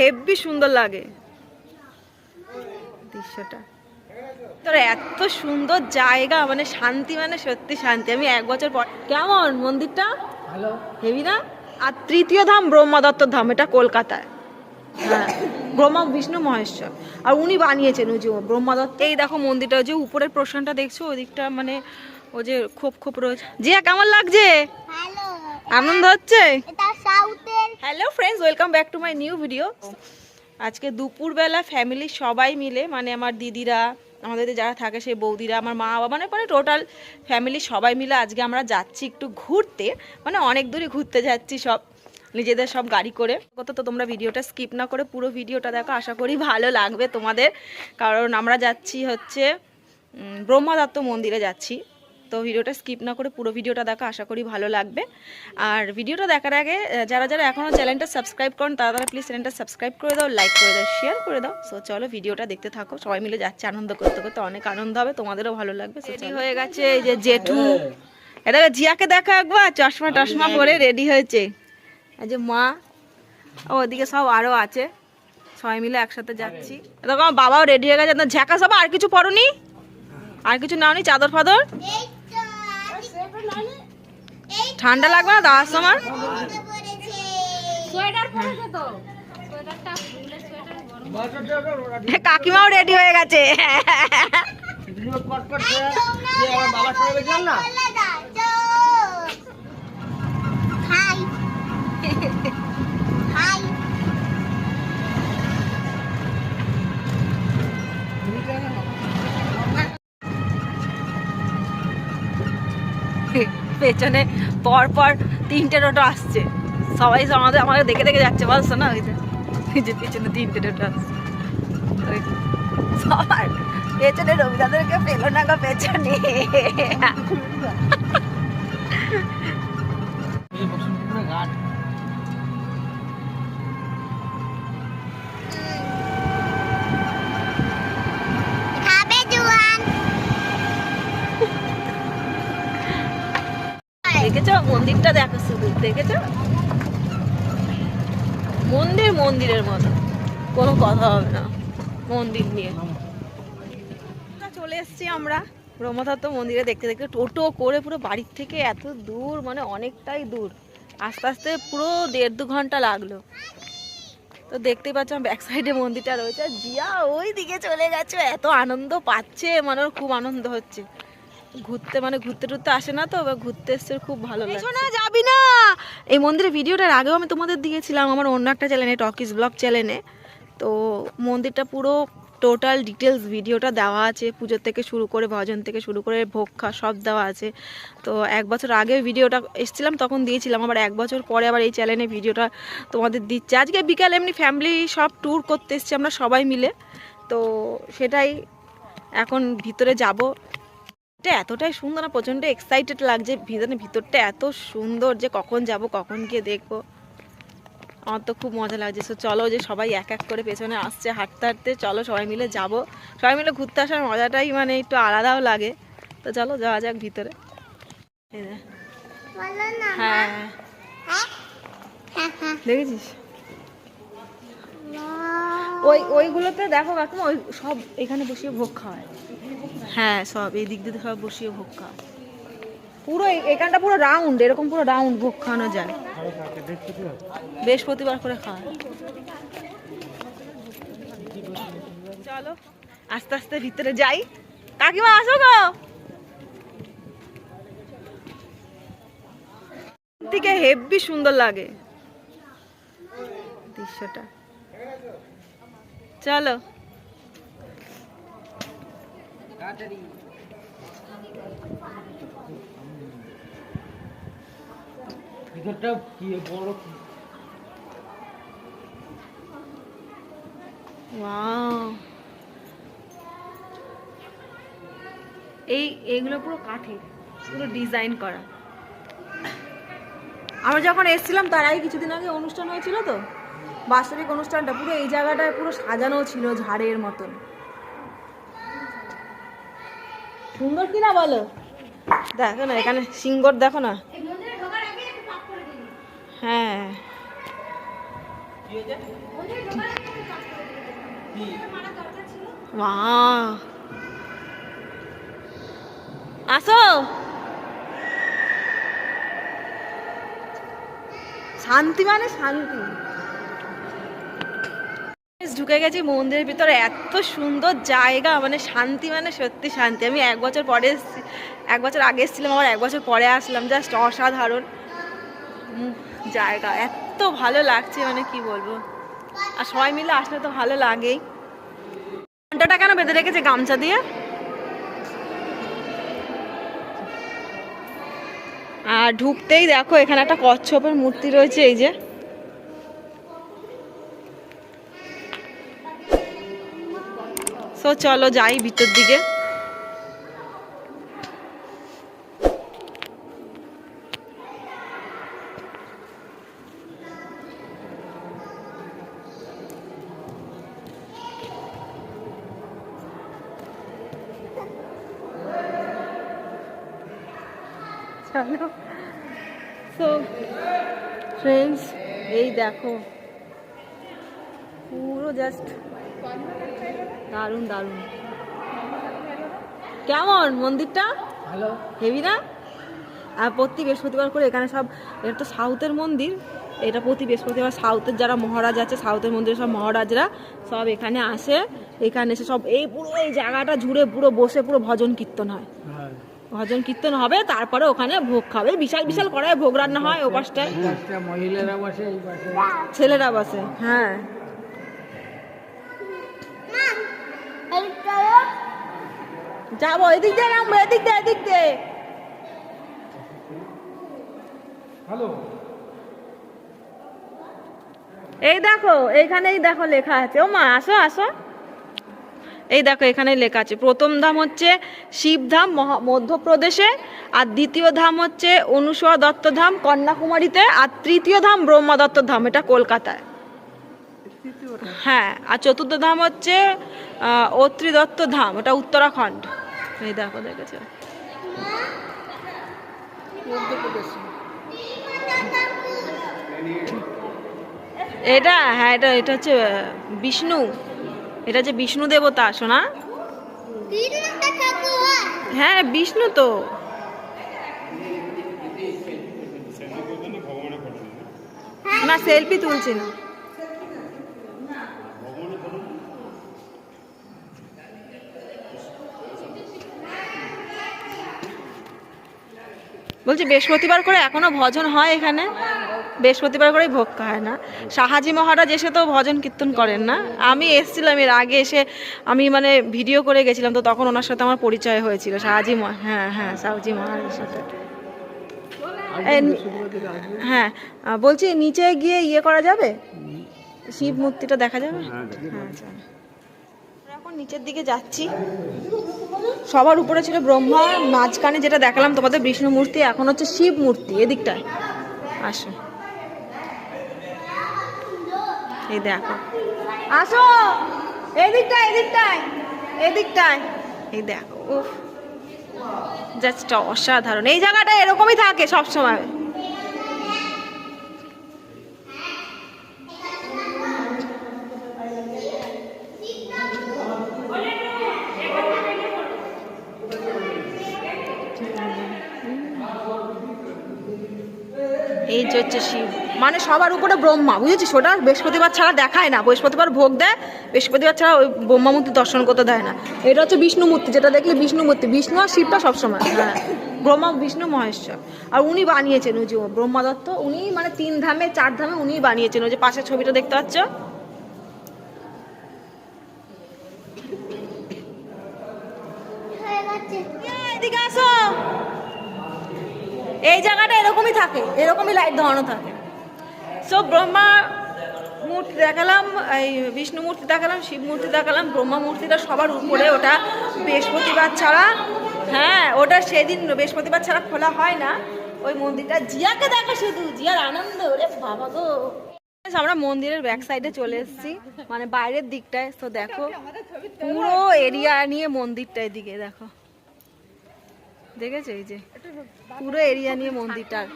Heavy সুন্দর লাগে। দৃশ্যটা। তোর এত সুন্দর জায়গা মানে শান্তি মানে সত্যি শান্তি। আমি এক বছর পর কেমন মন্দিরটা? ভালো। হেভি না? আর তৃতীয় ধাম ব্রহ্মদত্ত ধাম এটা কলকাতায়। হ্যাঁ। ব্রহ্মা বিষ্ণু মহেশ্বর। আর উনি বানিয়েছেন ওই যে ব্রহ্মদত্ত এই দেখো মন্দিরটা ওই যে উপরের প্রশ্নটা দেখছ? ওদিকটা মানে ও যে খোপ খোপ রয়েছে। জিয়া কেমন লাগছে? আনন্দ হচ্ছে? Hello friends welcome back to my new video আজকে দুপুরবেলা ফ্যামিলি সবাই মিলে মানে আমার দিদিরা, আমাদের যারা থাকে সেই বৌদিরা, আমার মা বাবা মানে মানে টোটাল ফ্যামিলি সবাই মিলে আজকে আমরা যাচ্ছি একটু ঘুরতে। মানে অনেক দূরে ঘুরতে যাচ্ছি সব, নিজেদের সব গাড়ি করে। কত তো তোমরা ভিডিওটা স্কিপ না করে পুরো ভিডিওটা দেখো, আশা করি ভালো লাগবে তোমাদের। কারণ আমরা যাচ্ছি হচ্ছে ব্রহ্মাদত্ত মন্দিরে যাচ্ছি। তো ভিডিওটা স্কিপ না করে পুরো ভিডিওটা দেখো আশা করি ভালো লাগবে। আর ভিডিওটা দেখার আগে যারা যারা এখনও চ্যানেলটা সাবস্ক্রাইব করেন তারা তারা প্লিজ চ্যানেলটা সাবস্ক্রাইব করে দাও লাইক করে দাও শেয়ার করে দাও। সো চলো ভিডিওটা দেখতে থাকো। সবাই মিলে যাচ্ছে আনন্দ করতে করতে অনেক আনন্দ হবে তোমাদেরও ভালো লাগবে। রেডি হয়ে গেছে এই যে জেঠু। এটা জিয়াকে দেখা একবার চশমা টশমা পরে রেডি হয়েছে। এই যে মা ওদিকে সব আরও আছে। সবাই মিলে একসাথে যাচ্ছি। দেখো আমার বাবাও রেডি হয়ে গেছে। ঝাঁকা সব আর কিছু পরনি আর কিছু নাওনি চাদর ফাদর? ঠান্ডা লাগবে না? দাওয়ার সময় তো। কাকিমাও রেডি হয়ে গেছে। ভিডিও কট কট করে আমার বাবার সঙ্গে গেছিলাম না? পেছনে পরপর পর তিনটে টোটো আসছে। সবাই আমাদের আমাকে দেখে দেখে যাচ্ছে, বলছো না? ওই যে পেছনে তিনটে টোটো আসছে। সবার পেছনে রবিদাদেরকে পেল না গো, পেছনে। মন্দিরটা দেখো শুধু, দেখেছ? মন্দির মন্দিরের মতো। কোনো কথা হবে না, মন্দির নিয়ে। চলে এসেছি আমরা ব্রহ্মদত্ত মন্দিরে, দেখতে দেখতে টোটো করে পুরো বাড়ির থেকে এত দূর মানে অনেকটাই দূর। আস্তে আস্তে পুরো দেড় দু ঘণ্টা লাগল। তো দেখতেই পাচ্ছ ব্যাক সাইডে মন্দিরটা রয়েছে। জিয়া ওই দিকে চলে গেছে, এত আনন্দ পাচ্ছে মানে ওর খুব আনন্দ হচ্ছে। ঘুরতে মানে ঘুরতে টুরতে আসে না তো, এবার ঘুরতে এসছে খুব ভালো লাগছে। না, যাবি না। এই মন্দিরের ভিডিওটার আগেও আমি তোমাদের দিয়েছিলাম, আমার অন্য একটা চ্যানেলে টকিস ব্লগ চ্যানেলে তো মন্দিরটা পুরো টোটাল ডিটেলস ভিডিওটা দেওয়া আছে, পুজোর থেকে শুরু করে ভজন থেকে শুরু করে ভোগ খা সব দেওয়া আছে। তো এক বছর আগে ভিডিওটা এসেছিলাম, তখন দিয়েছিলাম, আবার এক বছর পরে আবার এই চ্যানেলে ভিডিওটা তোমাদের দিচ্ছে। আজকে বিকালে এমনি ফ্যামিলি সব ট্যুর করতে এসেছি আমরা সবাই মিলে। তো সেটাই, এখন ভিতরে যাব। এটা এতটাই সুন্দর না প্রচণ্ড এক্সাইটেড লাগছে। ভিতরে ভিতরটা এত সুন্দর যে কখন যাব কখন গিয়ে দেখব। আমার তো খুব মজা লাগছে। সো চলো যে সবাই এক এক করে পেছনে আসছে হাঁটতে হাঁটতে চলো সবাই মিলে যাব। সবাই মিলে ঘুরতে আসার মজাটাই মানে একটু আলাদাও লাগে। তো চলো যাওয়া যাক ভিতরে। হ্যাঁ। হ্যাঁ। দেখেছিস? ওই ওইগুলোতে দেখো কাকিমা ওই সব এখানে বসিয়ে ভোগ খাওয়ায়। হ্যাঁ সব এই দিক দিয়ে সব বসিয়ে ভোগ খাওয়ায়। পুরো এখানটা পুরো রাউন্ড এরকম পুরো রাউন্ড ভোগ খাওয়ানো যায়। বৃহস্পতিবার করে খাওয়ায়। চলো আস্তে আস্তে ভিতরে যাই। কাকিমা আসো গো! দিকে হেভি সুন্দর লাগে। দৃশ্যটা। চলো। ভিতরটা কি বড় এই এইগুলো পুরো কাঠের পুরো ডিজাইন করা। আমরা যখন এসেছিলাম তার আগে কিছুদিন আগে অনুষ্ঠান হয়েছিল তো? বাৎসরিক অনুষ্ঠানটা পুরো এই জায়গাটায় পুরো সাজানো ছিল ঝাড়ের মতন। সুন্দর কিনা বলো? দেখো না এখানে সিঙ্গর দেখো না। হ্যাঁ। আসো। শান্তি মানে শান্তি। ঢুকে গেছি মন্দিরের ভিতরে। এত সুন্দর জায়গা মানে শান্তি মানে সত্যি শান্তি। আমি এক বছর পরে এসেছি, এক বছর আগে এসেছিলাম, আবার এক বছর পরে আসলাম। জাস্ট অসাধারণ। জায়গা, এত ভালো লাগছে মানে কি বলব। আর সবাই মিলে আসলে তো ভালো লাগেই। ঘন্টাটা কেন বেঁধে রেখেছে গামছা দিয়ে? আর ঢুকতেই দেখো, এখানে একটা কচ্ছপের মূর্তি রয়েছে, এই যে। সো চলো যাই ভিতর দিকে। চলো। সো ফ্রেন্ডস এই দেখো। পুরো জাস্ট দারুণ দারুণ। কেমন মন্দিরটা? ভালো। হেভি না? আর প্রতি বৃহস্পতিবার করে এখানে সব এটা তো সাউথের মন্দির। এটা প্রতি বৃহস্পতিবার সাউথের যারা মহারাজ আছে সাউথের মন্দিরের সব মহারাজরা সব এখানে আসে। এখানে এসে সব এই পুরো এই জায়গাটা জুড়ে পুরো বসে পুরো ভজন কীর্তন হয়। হ্যাঁ। ভজন কীর্তন হবে তারপরে ওখানে ভোগ খাবে। বিশাল বিশাল কড়াই ভোগ রান্না হয় ও পাশটায়। মহিলারা বসে ছেলেরা বসে হ্যাঁ। যাব এদিক দিয়ে নামবো এদিক দিয়ে এদিক দিয়ে হ্যালো এই দেখো এইখানেই দেখো লেখা আছে। ও মা আসো আসো। এই দেখো এখানে লেখা আছে। প্রথম ধাম হচ্ছে শিবধাম মধ্যপ্রদেশে। আর দ্বিতীয় ধাম হচ্ছে অনুসূয়া দত্ত ধাম কন্যাকুমারীতে। আর তৃতীয় ধাম ব্রহ্মা দত্ত ধাম এটা কলকাতায়। হ্যাঁ আর চতুর্থ ধাম হচ্ছে অত্রি দত্ত ধাম ওটা উত্তরাখণ্ড। এই দেখো দেখেছ এটা হ্যাঁ এটা এটা হচ্ছে বিষ্ণু। এটা হচ্ছে বিষ্ণু দেবতা শোনা হ্যাঁ বিষ্ণু তো। না, সেলফি তুলছি না। বলছি বৃহস্পতিবার করে এখনও ভজন হয় এখানে। বৃহস্পতিবার করেই ভোগ খায় না। শাহাজি মহারাজ এসে তো ভজন কীর্তন করেন না। আমি এসেছিলাম এর আগে এসে আমি মানে ভিডিও করে গেছিলাম তো তখন ওনার সাথে আমার পরিচয় হয়েছিল। শাহাজি হ্যাঁ হ্যাঁ শাহাজি মহারাজের সাথে। হ্যাঁ বলছি নিচে গিয়ে ইয়ে করা যাবে? শিব মূর্তিটা দেখা যাবে? হ্যাঁ চলো। এখন নিচের দিকে যাচ্ছি। সবার উপরে ছিল ব্রহ্মা, মাঝখানে যেটা দেখালাম তোমাদের বিষ্ণু মূর্তি এখন হচ্ছে শিব মূর্তি এদিকটায়। আসো। এই দেখো। আসো! এদিকটায় এদিকটায় এদিকটায়। এই দেখো জাস্ট অসাধারণ। এই জায়গাটা এরকমই থাকে সব সময় হচ্ছে শিব। মানে সবার উপরে ব্রহ্মা বুঝেছিস? ওটা বৃহস্পতিবার ছাড়া দেখায় না। বৃহস্পতিবার ভোগ দেয় বৃহস্পতিবার ছাড়া ওই ব্রহ্মা মূর্তি দর্শন করতে দেয় না। এটা হচ্ছে বিষ্ণু মূর্তি যেটা দেখলে বিষ্ণু মূর্তি বিষ্ণু আর শিবটা সবসময় হ্যাঁ। ব্রহ্মা বিষ্ণু মহেশ্বর। আর উনি বানিয়েছেন ওই যে ব্রহ্মা দত্ত উনি মানে তিন ধামে চার ধামে উনিই বানিয়েছেন। ওই যে পাশের ছবিটা দেখতে পাচ্ছ? এদিকে আসো। এই জায়গাটা এরকমই থাকে, এরকমই লাইট ধরানো থাকে। সো ব্রহ্মা মূর্তি দেখালাম, এই বিষ্ণু মূর্তি দেখালাম, শিব মূর্তি দেখালাম, ব্রহ্মা মূর্তিটা সবার উপরে, ওটা বৃহস্পতিবার ছাড়া হ্যাঁ ওটা সেদিন বৃহস্পতিবার ছাড়া খোলা হয় না। ওই মন্দিরটা জিয়াকে দেখো শুধু, জিয়ার আনন্দ, ওরে বাবা গো। আমরা মন্দিরের ব্যাক সাইডে চলে এসেছি মানে বাইরের দিকটায়। তো দেখো, পুরো এরিয়া নিয়ে মন্দিরটা এদিকে, দেখো। দেখেছ এই যে? পুরো এরিয়া নিয়ে মন্দিরটার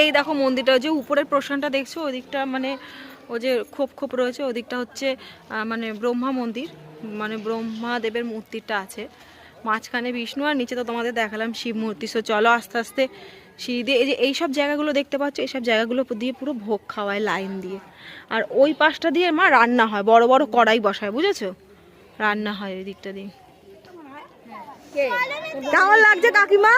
এই দেখো মন্দিরটা যে উপরের প্রশ্নটা দেখছ? ওই দিকটা মানে ও যে খোপ খোপ রয়েছে, ওদিকটা হচ্ছে মানে ব্রহ্মা মন্দির মানে ব্রহ্মাদেবের মূর্তিটা আছে। মাঝখানে বিষ্ণু, আর নিচে তো তোমাদের দেখালাম শিব মূর্তি। সো চলো আস্তে আস্তে সিঁড়ি দিয়ে, এই যে এইসব জায়গাগুলো দেখতে পাচ্ছ, এইসব জায়গাগুলো দিয়ে পুরো ভোগ খাওয়ায় লাইন দিয়ে। আর ওই পাশটা দিয়ে মা রান্না হয়, বড় বড় কড়াই বসায়, বুঝেছ? রান্না হয় ওই দিকটা দিয়ে। কেমন লাগছে কাকিমা?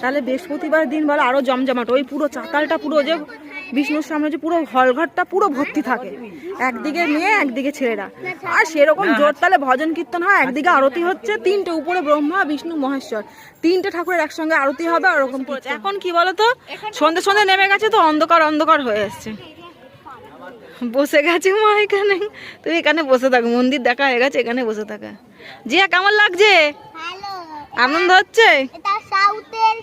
তাহলে বৃহস্পতিবার দিন বলে আরও জমজমাট। ওই পুরো চাতালটা পুরো যে বিষ্ণুর সামনে যে পুরো হলঘরটা পুরো ভর্তি থাকে। একদিকে মেয়ে একদিকে ছেলেরা। আর সেরকম জোর তালে ভজন কীর্তন হয়। একদিকে আরতি হচ্ছে তিনটে উপরে ব্রহ্মা বিষ্ণু মহেশ্বর। তিনটে ঠাকুরের একসঙ্গে আরতি হবে আর ওরকম এখন কি বলতো? সন্ধে সন্ধে নেমে গেছে তো অন্ধকার অন্ধকার হয়ে এসছে। বসে গেছে মা এখানে। তুই এখানে বসে থাক মন্দির দেখা হয়ে গেছে এখানে বসে থাকা। জিয়া কেমন লাগছে? আনন্দ হচ্ছে? সাউথের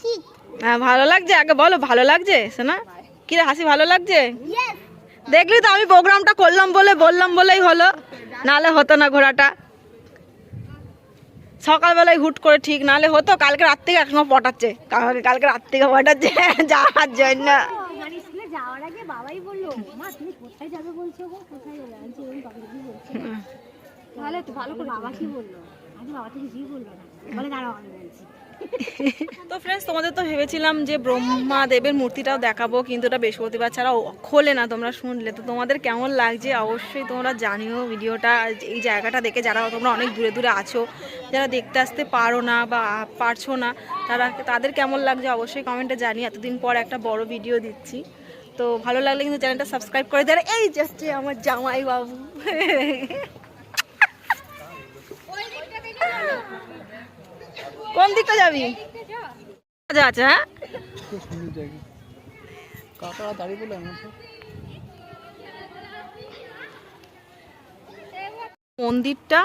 শীত। হ্যাঁ ভালো লাগছে? আগে বলো ভালো লাগছে শোনা কি হাসি ভালো লাগছে? দেখলি তো আমি প্রোগ্রামটা করলাম বলে বললাম বলেই হলো। নালে হতো না ঘোরাটা সকালবেলায় হুট করে ঠিক নালে হতো কালকে রাত থেকে একসঙ্গে পটাচ্ছে। কালকে কালকে রাত থেকে পটাচ্ছে যাওয়ার জন্য। মানে স্কুলে যাওয়ার আগে বাবাই বলল মা তুমি তো ফ্রেন্ডস তোমাদের তো ভেবেছিলাম যে ব্রহ্মা দেবের মূর্তিটাও দেখাবো, কিন্তু ওটা বৃহস্পতিবার ছাড়া খোলে না, তোমরা শুনলে। তো তোমাদের কেমন লাগছে? অবশ্যই তোমরা জানিও ভিডিওটা। এই জায়গাটা দেখে যারা তোমরা অনেক দূরে দূরে আছো, যারা দেখতে আসতে পারো না বা পারছ না, তারা, তাদের কেমন লাগছে অবশ্যই কমেন্টে জানি এতদিন পর একটা বড় ভিডিও দিচ্ছি। তো ভালো লাগলে কিন্তু চ্যানেলটা সাবস্ক্রাইব করে দেয় এই যাচ্ছে আমার জামাই বাবু। কোন দিকটা যাবি? আচ্ছা আচ্ছা হ্যাঁ? কাকারা দাঁড়িয়ে বলে মন্দিরটা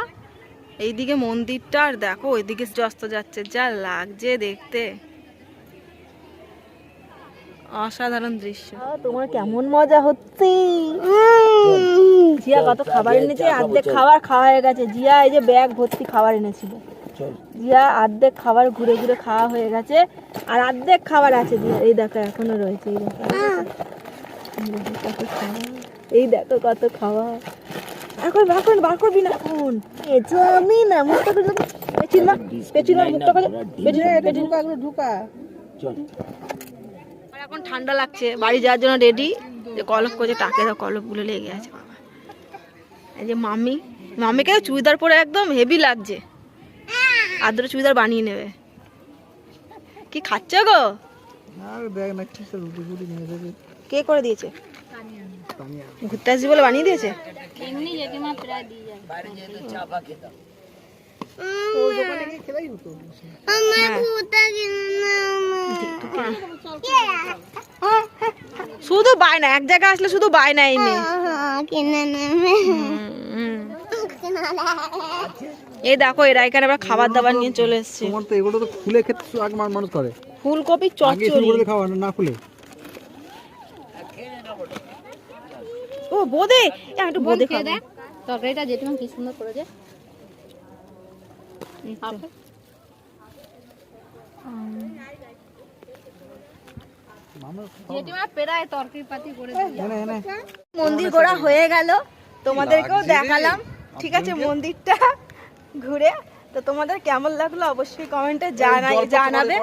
এইদিকে মন্দিরটা আর দেখো ওইদিকে অস্ত যাচ্ছে। যা লাগছে দেখতে। অসাধারণ দৃশ্য। তোমার কেমন মজা হচ্ছে? জিয়া কত খাবার এনেছে? অর্ধেক খাবার খাওয়া হয়ে গেছে। জিয়া এই যে ব্যাগ ভর্তি খাবার এনেছিল। জিয়া অর্ধেক খাবার ঘুরে ঘুরে খাওয়া হয়ে গেছে। আর অর্ধেক খাবার আছে জিয়া। এই দেখো এখনও রয়েছে এই দেখো। এই দেখো কত খাবার এই দেখো কত খাবার এখন বার করবি বার করবি না এখন। এটা আমি না মুখটা করে পেছিন মা পেছিন মুখটা করে পেছিন পেছিন ঢুকা। চল। এখন ঠান্ডা লাগছে বাড়ি যাওয়ার জন্য রেডি যে কলপ করছে টাকে দাও কলপগুলো লেগে আছে বাবা। এই যে মামি মামিকে চুড়িদার পরে একদম হেভি লাগছে। আদ্র চুড়িদার বানিয়ে নেবে। কি খাচ্ছ গো? কে করে দিয়েছে? ঘুরতে আসবি বলে বানিয়ে দিয়েছে? এমনি শুধু বায়না এক জায়গায় আসলে শুধু বায়না এই মেয়ে কিনে নেবে। হুম, হুম। এই দেখো এরা এখানে আবার খাবার দাবার নিয়ে চলে এসছে। তোমার তো এগুলো তো খুলে খেতে আগে মানুষ করে ফুলকপি আগে চচ্চড়ি। করে খাওয়া না- না খুলে। ও বোদে একটু বোদে খাব। দেখ। তরকারিটা জেঠিমা কি সুন্দর করে এনে মন্দির ঘোরা হয়ে গেল। তোমাদেরকেও দেখালাম। ঠিক আছে মন্দিরটা ঘুরে তো তোমাদের কেমন লাগল অবশ্যই কমেন্টে জানাই জানাবে।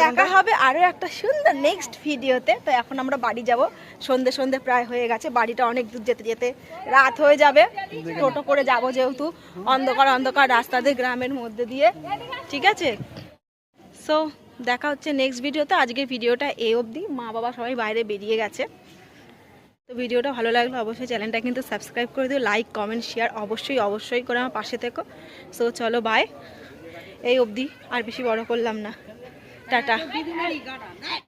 দেখা হবে আরও একটা সুন্দর নেক্সট ভিডিওতে তো এখন আমরা বাড়ি যাব। সন্ধে সন্ধে প্রায় হয়ে গেছে। বাড়িটা অনেক দূর যেতে যেতে রাত হয়ে যাবে। টোটো করে যাব যেহেতু অন্ধকার অন্ধকার রাস্তা দিয়ে গ্রামের মধ্যে দিয়ে। ঠিক আছে? সো দেখা হচ্ছে নেক্সট ভিডিওতে আজকের ভিডিওটা এ অবধি। মা বাবা সবাই বাইরে বেরিয়ে গেছে। তো ভিডিওটা ভালো লাগল অবশ্যই চ্যানেলটা কিন্তু সাবস্ক্রাইব করে দিও লাইক কমেন্ট শেয়ার অবশ্যই অবশ্যই করে আমার পাশে থেকো। সো চলো বাই এই অবধি আর বেশি বড় করলাম না। টাটা।